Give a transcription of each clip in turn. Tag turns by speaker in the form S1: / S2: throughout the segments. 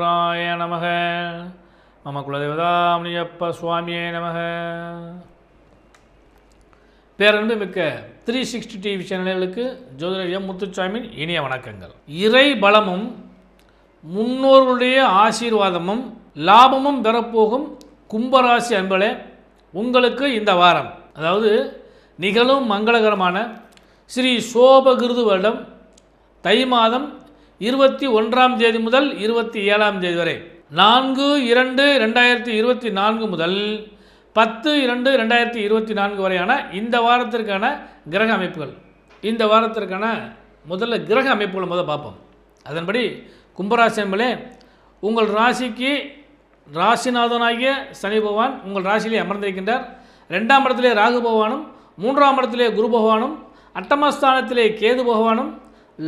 S1: குருராய நமக. மம குலதேவதாமணியப்ப சுவாமியே நமக. பேரன்பு மிக்க த்ரீ சிக்ஸ்டி டிவி சேனல்களுக்கு ஜோதிடர் எம் முத்துச்சாமியின் இனிய வணக்கங்கள். இறை பலமும் முன்னோர்களுடைய ஆசீர்வாதமும் லாபமும் பெறப்போகும் கும்பராசி அன்பளே உங்களுக்கு இந்த வாரம் அதாவது நிகழும் மங்களகரமான ஸ்ரீ சோபகிருது வருடம் தை மாதம் இருபத்தி ஒன்றாம் தேதி முதல் இருபத்தி ஏழாம் தேதி வரை. நான்கு இரண்டு ரெண்டாயிரத்தி இருபத்தி நான்கு முதல் பத்து இரண்டு ரெண்டாயிரத்தி இருபத்தி நான்கு வரையான இந்த வாரத்திற்கான கிரக அமைப்புகள். இந்த வாரத்திற்கான முதல்ல கிரக அமைப்புகளை முதல் பார்ப்போம். அதன்படி கும்பராசி என்பதே உங்கள் ராசிக்கு ராசிநாதனாகிய சனி பகவான் உங்கள் ராசியிலே அமர்ந்திருக்கின்றார். ரெண்டாம் இடத்திலே ராகு பகவானும் மூன்றாம் இடத்திலே குரு பகவானும் அட்டமஸ்தானத்திலே கேது பகவானும்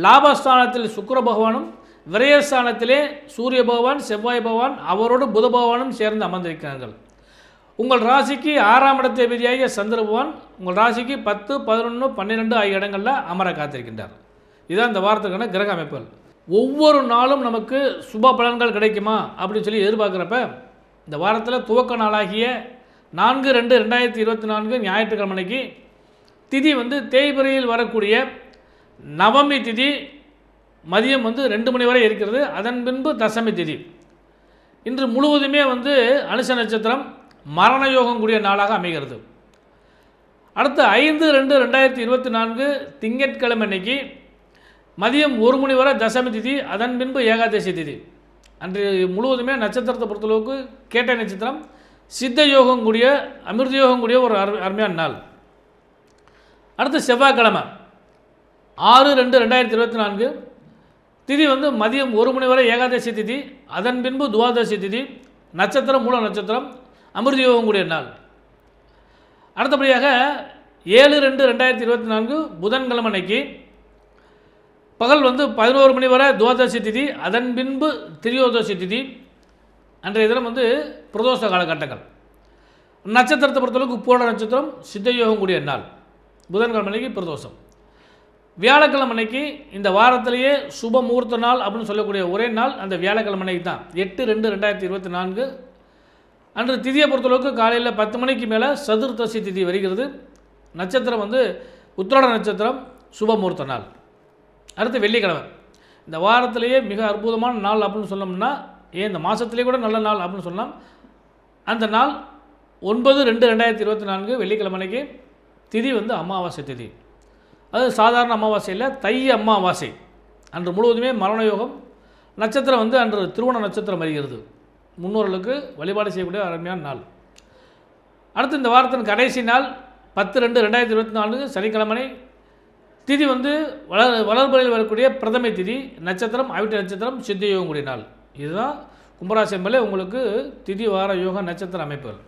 S1: லாபஸ்தானத்தில் சுக்கர பகவானும் விரயஸ்தானத்திலே சூரிய பகவான் செவ்வாய் பகவான் அவரோடு புத பகவானும் சேர்ந்து அமர்ந்திருக்கிறார்கள். உங்கள் ராசிக்கு ஆறாம் இடத்தை விதியாகிய சந்திர பகவான் உங்கள் ராசிக்கு பத்து பதினொன்று பன்னிரெண்டு ஆகிய இடங்களில் அமர காத்திருக்கின்றார். இதுதான் இந்த வாரத்துக்கான கிரக அமைப்புகள். ஒவ்வொரு நாளும் நமக்கு சுப பலன்கள் கிடைக்குமா அப்படின்னு சொல்லி எதிர்பார்க்குறப்ப இந்த வாரத்தில் துவக்க நாளாகிய நான்கு ரெண்டு ரெண்டாயிரத்தி இருபத்தி நான்கு ஞாயிற்றுக்கிழமைக்கு திதி வந்து தேய்பிரையில் வரக்கூடிய நவமி திதி மதியம் வந்து ரெண்டு மணி வரை இருக்கிறது. அதன் பின்பு தசமி திதி. இன்று முழுவதுமே வந்து அனுச நட்சத்திரம் மரண யோகம் கூடிய நாளாக அமைகிறது. அடுத்து ஐந்து ரெண்டு ரெண்டாயிரத்தி இருபத்தி நான்கு திங்கட்கிழமை அன்னைக்கு மதியம் ஒரு மணி வரை தசமி திதி அதன் பின்பு ஏகாதசி திதி. அன்று முழுவதுமே நட்சத்திரத்தை பொறுத்தளவுக்கு கேட்ட நட்சத்திரம் சித்த யோகம் கூடிய அமிர்த யோகம் கூடிய ஒரு அரு அருமையான நாள். அடுத்து செவ்வாய்க்கிழமை. ஆறு ரெண்டு ரெண்டாயிரத்தி இருபத்தி நான்கு. திதி வந்து மதியம் ஒரு மணி வரை ஏகாதசி திதி அதன் பின்பு துவாதசி திதி நட்சத்திரம் மூல நட்சத்திரம் அமிர்த யோகம் கூடிய நாள். அடுத்தபடியாக ஏழு ரெண்டு ரெண்டாயிரத்தி இருபத்தி நான்கு புதன்கிழமை அன்னைக்கு பகல் வந்து பதினோரு மணி வரை துவாதசி திதி அதன் பின்பு திரியோதசி திதி. அன்றைய தினம் வந்து பிரதோஷ காலகட்டங்கள். நட்சத்திரத்தை பொறுத்தளவுக்கு பூரண நட்சத்திரம் சித்தயோகம் கூடிய நாள். புதன்கிழமை அன்னைக்கு பிரதோஷம். வியாழக்கிழமை அன்னைக்கு இந்த வாரத்திலேயே சுப முகூர்த்த நாள் அப்படின்னு சொல்லக்கூடிய ஒரே நாள் அந்த வியாழக்கிழமை அன்னைக்கு தான். எட்டு ரெண்டு ரெண்டாயிரத்தி இருபத்தி நான்கு. அன்று திதியை பொறுத்தளவுக்கு காலையில் பத்து மணிக்கு மேலே சதுர்த்தசி திதி வருகிறது. நட்சத்திரம் வந்து உத்திராட நட்சத்திரம் சுபமுகூர்த்த நாள். அடுத்து வெள்ளிக்கிழமை. இந்த வாரத்திலேயே மிக அற்புதமான நாள் அப்படின்னு சொன்னோம்னா ஏன் இந்த மாதத்துலேயே கூட நல்ல நாள் அப்படின்னு சொன்னால் அந்த நாள் ஒன்பது ரெண்டு ரெண்டாயிரத்தி இருபத்தி நான்கு வெள்ளிக்கிழமைக்கு திதி வந்து அமாவாசை திதி. அது சாதாரண அமாவாசை இல்லை தை அமாவாசை. அன்று முழுவதுமே மரண யோகம் நட்சத்திரம் வந்து அன்று திருவோண நட்சத்திரம் வருகிறது. முன்னோர்களுக்கு வழிபாடு செய்யக்கூடிய அருமையான நாள். அடுத்து இந்த வாரத்தின் கடைசி நாள் பத்து ரெண்டு ரெண்டாயிரத்தி இருபத்தி நாலு சனிக்கிழமை திதி வந்து வளர் வளர்பறையில் வரக்கூடிய பிரதமை திதி நட்சத்திரம் அவிட்ட நட்சத்திரம் சித்த யோகம் கூடிய நாள். இதுதான் கும்பராசி என்பதிலே உங்களுக்கு திதி வார யோக நட்சத்திர அமைப்புகள்.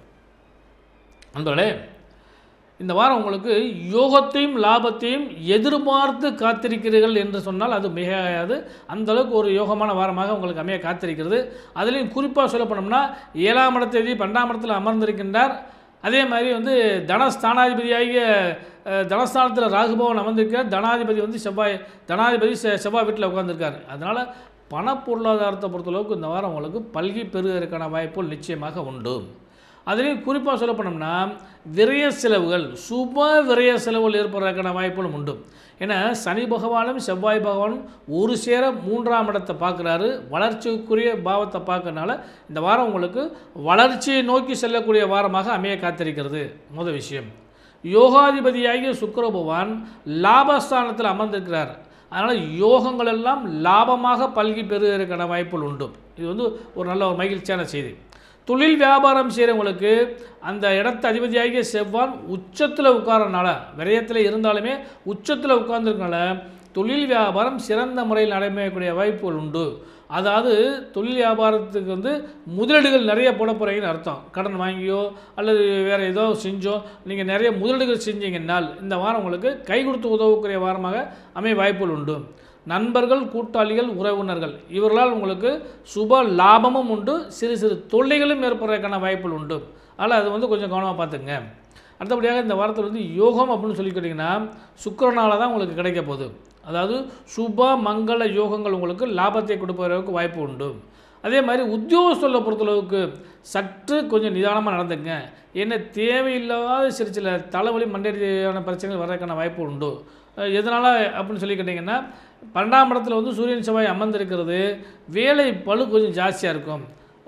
S1: நண்பர்களே இந்த வாரம் உங்களுக்கு யோகத்தையும் லாபத்தையும் எதிர்பார்த்து காத்திருக்கிறீர்கள் என்று சொன்னால் அது மிகையாது அந்தளவுக்கு ஒரு யோகமான வாரமாக உங்களுக்கு அமைய காத்திருக்கிறது. அதுலேயும் குறிப்பாக சொல்ல போனோம்னா ஏழாம் இடத்தேதி பன்னெண்டாம் இடத்தில் அமர்ந்திருக்கின்றார். அதே மாதிரி வந்து தனஸ்தானாதிபதியாகிய தனஸ்தானத்தில் ராகுபவன் அமர்ந்திருக்கிறார். தனாதிபதி வந்து செவ்வாய் தனாதிபதி செ- செவ்வாய் வீட்டில் உட்காந்துருக்கார் அதனால் பண பொருளாதாரத்தை பொறுத்தளவுக்கு இந்த வாரம் உங்களுக்கு பல்கி பெறுவதற்கான வாய்ப்புகள் நிச்சயமாக உண்டு. அதுலேயும் குறிப்பாக சொல்ல போனோம்னா விரய செலவுகள் சுப விரய செலவுகள் ஏற்படுறதுக்கான வாய்ப்புகளும் உண்டு. ஏன்னா சனி பகவானும் செவ்வாய் பகவானும் ஒரு சேர மூன்றாம் இடத்தை பார்க்குறாரு. வளர்ச்சிக்குரிய பாவத்தை பார்க்கறனால இந்த வாரம் உங்களுக்கு வளர்ச்சியை நோக்கி செல்லக்கூடிய வாரமாக அமைய காத்திருக்கிறது. முதல் விஷயம். யோகாதிபதியாகிய சுக்கர பகவான் லாபஸ்தானத்தில் அமர்ந்திருக்கிறார். அதனால் யோகங்கள் எல்லாம் லாபமாக பல்கி பெறுவதற்கான வாய்ப்புகள் உண்டு. இது வந்து ஒரு நல்ல ஒரு மகிழ்ச்சியான செய்தி. தொழில் வியாபாரம் செய்கிறவங்களுக்கு அந்த இடத்த அதிபதியாகிய செவ்வான் உச்சத்தில் உட்காரனால விரயத்தில் இருந்தாலுமே உச்சத்தில் உட்கார்ந்துருக்கனால தொழில் வியாபாரம் சிறந்த முறையில் நடைபெறக்கூடிய வாய்ப்புகள் உண்டு. அதாவது தொழில் வியாபாரத்துக்கு வந்து முதலீடுகள் நிறைய போட போகிறீங்கன்னு அர்த்தம். கடன் வாங்கியோ அல்லது வேறு ஏதோ செஞ்சோ நீங்கள் நிறைய முதலீடுகள் செஞ்சீங்கன்னால் இந்த வாரம் உங்களுக்கு கை கொடுத்து உதவக்கூடிய வாரமாக அமைய வாய்ப்புகள் உண்டு. நண்பர்கள் கூட்டாளிகள் உறவினர்கள். இவர்களால் உங்களுக்கு சுப லாபமும் உண்டு சிறு சிறு தொல்லைகளும் ஏற்படுறதுக்கான வாய்ப்புகள் உண்டு. அதனால் அது வந்து கொஞ்சம் கவனமாக பார்த்துங்க அடுத்தபடியாக இந்த வாரத்தில் வந்து யோகம் அப்படின்னு சொல்லிக்கிட்டிங்கன்னா சுக்கரனால் தான் உங்களுக்கு கிடைக்க போகுது. அதாவது சுப மங்கள யோகங்கள் உங்களுக்கு லாபத்தை கொடுப்பதற்கு வாய்ப்பு உண்டு. அதே மாதிரி உத்தியோகஸ்தலை பொறுத்தளவுக்கு சற்று கொஞ்சம் நிதானமாக நடந்துங்க ஏன்னா தேவையில்லாத சிறு சில தலைவலி மண்டேரியான பிரச்சனைகள் வர்றதுக்கான வாய்ப்பு உண்டு. எதனால் அப்படின்னு சொல்லி கேட்டிங்கன்னா பன்னெண்டாம் இடத்துல வந்து சூரியன் செவ்வாய் அமர்ந்திருக்கிறது. வேலை பளு கொஞ்சம் ஜாஸ்தியாக இருக்கும்.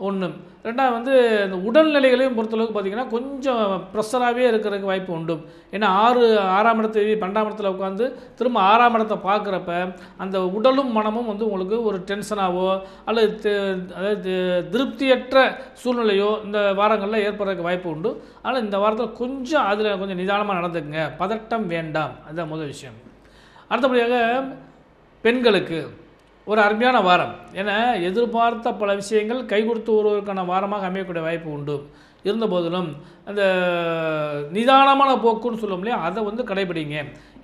S1: ஒன்று ரெண்டாவது வந்து இந்த உடல்நிலைகளையும் பொறுத்தளவுக்கு பார்த்திங்கன்னா கொஞ்சம் ப்ரெஷராகவே இருக்கிறதுக்கு வாய்ப்பு உண்டு. ஏன்னா ஆறு ஆறாம் இடத்து பன்னெண்டாம் இடத்துல உட்காந்து திரும்ப ஆறாம் இடத்தை பார்க்குறப்ப அந்த உடலும் மனமும் வந்து உங்களுக்கு ஒரு டென்ஷனாவோ அல்லது அதாவது திருப்தியற்ற சூழ்நிலையோ இந்த வாரங்களில் ஏற்படுறதுக்கு வாய்ப்பு உண்டு. ஆனால் இந்த வாரத்தில் கொஞ்சம் அதில் கொஞ்சம் நிதானமாக நடந்துக்குங்க. பதட்டம் வேண்டாம். அதுதான் முதல் விஷயம். அடுத்தபடியாக பெண்களுக்கு. ஒரு அருமையான வாரம். ஏன்னா எதிர்பார்த்த பல விஷயங்கள் கை கொடுத்து வருவதற்கான வாரமாக அமையக்கூடிய வாய்ப்பு உண்டு. இருந்த போதிலும் அந்த நிதானமான போக்குன்னு சொல்லும் இல்லையா? அதை வந்து கடைபிடிங்க.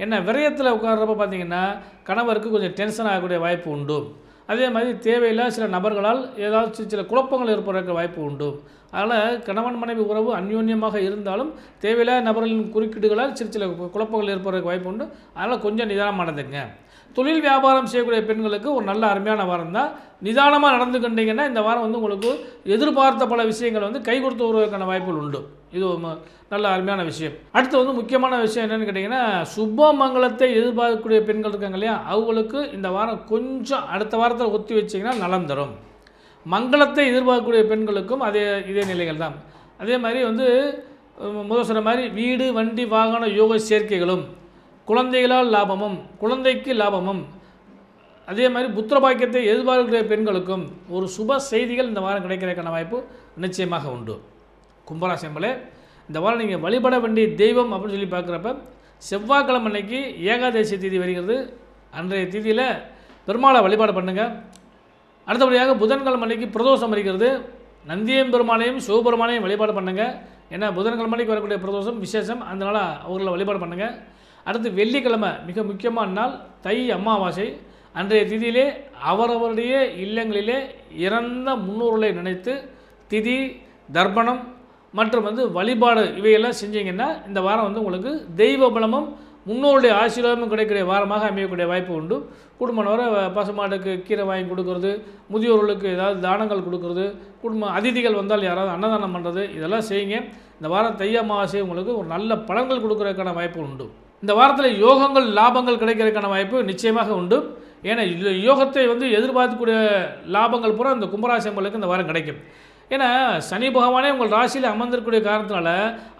S1: ஏன்னா விரயத்தில் உட்கார்றப்ப பார்த்தீங்கன்னா கணவருக்கு கொஞ்சம் டென்ஷன் ஆகக்கூடிய வாய்ப்பு உண்டு. அதே மாதிரி தேவையில்லாத சில நபர்களால் ஏதாவது சில சில குழப்பங்கள் ஏற்படுறதுக்கு வாய்ப்பு உண்டு. அதனால் கணவன் மனைவி உறவு அந்யோன்யமாக இருந்தாலும் தேவையில்லாத நபர்களின் குறுக்கீடுகளால் சிறு சில கு- குழப்பங்கள் ஏற்படுறதுக்கு வாய்ப்பு உண்டு. அதனால் கொஞ்சம் நிதானமாக நடந்துங்க தொழில் வியாபாரம் செய்யக்கூடிய பெண்களுக்கு ஒரு நல்ல அருமையான வாரம் தான். நிதானமாக நடந்து கொண்டீங்கன்னா இந்த வாரம் வந்து உங்களுக்கு எதிர்பார்த்த பல விஷயங்கள் வந்து கை கொடுத்து வருவதற்கான வாய்ப்புகள் உண்டு. இது ஒரு நல்ல அருமையான விஷயம். அடுத்து வந்து முக்கியமான விஷயம் என்னென்னு கேட்டிங்கன்னா சுபமங்கலத்தை எதிர்பார்க்கக்கூடிய பெண்கள் இருக்காங்க இல்லையா? அவங்களுக்கு இந்த வாரம் கொஞ்சம் அடுத்த வாரத்தில் ஒத்தி வச்சிங்கன்னா நலம் தரும். மங்களத்தை எதிர்பார்க்கக்கூடிய பெண்களுக்கும் அதே இதே நிலைகள் தான். அதே மாதிரி வந்து முதல் சொன்ன மாதிரி வீடு வண்டி வாகன யோக சேர்க்கைகளும் குழந்தைகளால் லாபமும் குழந்தைக்கு லாபமும். அதே மாதிரி புத்திரபாக்கியத்தை எதிர்பார்க்கக்கூடிய பெண்களுக்கும் ஒரு சுப செய்திகள் இந்த வாரம் கிடைக்கிறதுக்கான வாய்ப்பு நிச்சயமாக உண்டு. கும்பராசி என்பளே இந்த வாரம் நீங்கள் வழிபட வேண்டிய தெய்வம் அப்படின்னு சொல்லி பார்க்குறப்ப செவ்வாய்க்கிழமை அன்னைக்கு ஏகாதசி தீதி வருகிறது. அன்றைய தீதியில் பெருமாளை வழிபாடு பண்ணுங்கள் அடுத்தபடியாக புதன்கிழமை அன்னைக்கு பிரதோஷம் வருகிறது. நந்தியம் பெருமாளையும் சிவபெருமானையும் வழிபாடு பண்ணுங்கள் ஏன்னா புதன்கிழமை அன்னைக்கு வரக்கூடிய பிரதோஷம் விசேஷம். அதனால் அவர்களை வழிபாடு பண்ணுங்கள் அடுத்து வெள்ளிக்கிழமை மிக முக்கியமான நாள் தை அமாவாசை. அன்றைய திதியிலே அவரவருடைய இல்லங்களிலே இறந்த முன்னோர்களை நினைத்து திதி தர்ப்பணம் மற்றும் வந்து வழிபாடு இவையெல்லாம் செஞ்சீங்கன்னா இந்த வாரம் வந்து உங்களுக்கு தெய்வ பலமும் முன்னோருடைய ஆசீர்வாதமும் கிடைக்கக்கூடிய வாரமாக அமையக்கூடிய வாய்ப்பு உண்டு. குடும்பனவரை பசுமாட்டுக்கு கீரை வாங்கி கொடுக்கறது முதியோர்களுக்கு ஏதாவது தானங்கள் கொடுக்கறது குடும்ப அதிதிகள் வந்தால் யாராவது அன்னதானம் பண்ணுறது இதெல்லாம் செய்யுங்க. இந்த வாரம் தை அமாவாசை உங்களுக்கு ஒரு நல்ல பலன்கள் கொடுக்கறதுக்கான வாய்ப்பு உண்டு. இந்த வாரத்தில் யோகங்கள் லாபங்கள் கிடைக்கிறதுக்கான வாய்ப்பு நிச்சயமாக உண்டு. ஏன்னா யோகத்தை வந்து எதிர்பார்க்கக்கூடிய லாபங்கள் பூரா இந்த கும்பராசி அம்மனுக்கு இந்த வாரம் கிடைக்கும். ஏன்னா சனி பகவானே உங்கள் ராசியில் அமர்ந்திருக்கக்கூடிய காரணத்தினால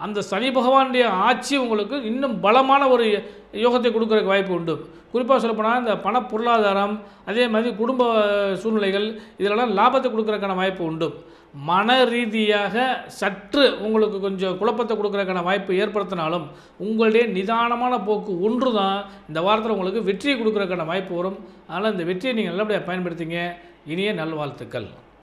S1: அந்த சனி பகவானுடைய ஆட்சி உங்களுக்கு இன்னும் பலமான ஒரு யோகத்தை கொடுக்குறக்கு வாய்ப்பு உண்டு. குறிப்பாக சொல்லப்போனால் இந்த பண பொருளாதாரம் அதே மாதிரி குடும்ப சூழ்நிலைகள் இதிலெல்லாம் லாபத்தை கொடுக்குறக்கான வாய்ப்பு உண்டு. மன ரீதியாக சற்று உங்களுக்கு கொஞ்சம் குழப்பத்தை கொடுக்குறக்கான வாய்ப்பு ஏற்படுத்தினாலும் உங்களுடைய நிதானமான போக்கு ஒன்று தான் இந்த வாரத்தில் உங்களுக்கு வெற்றியை கொடுக்குறக்கான வாய்ப்பு வரும். அதனால் இந்த வெற்றியை நீங்கள் நல்லபடியாக பயன்படுத்திங்க. இனிய நல்வாழ்த்துக்கள்.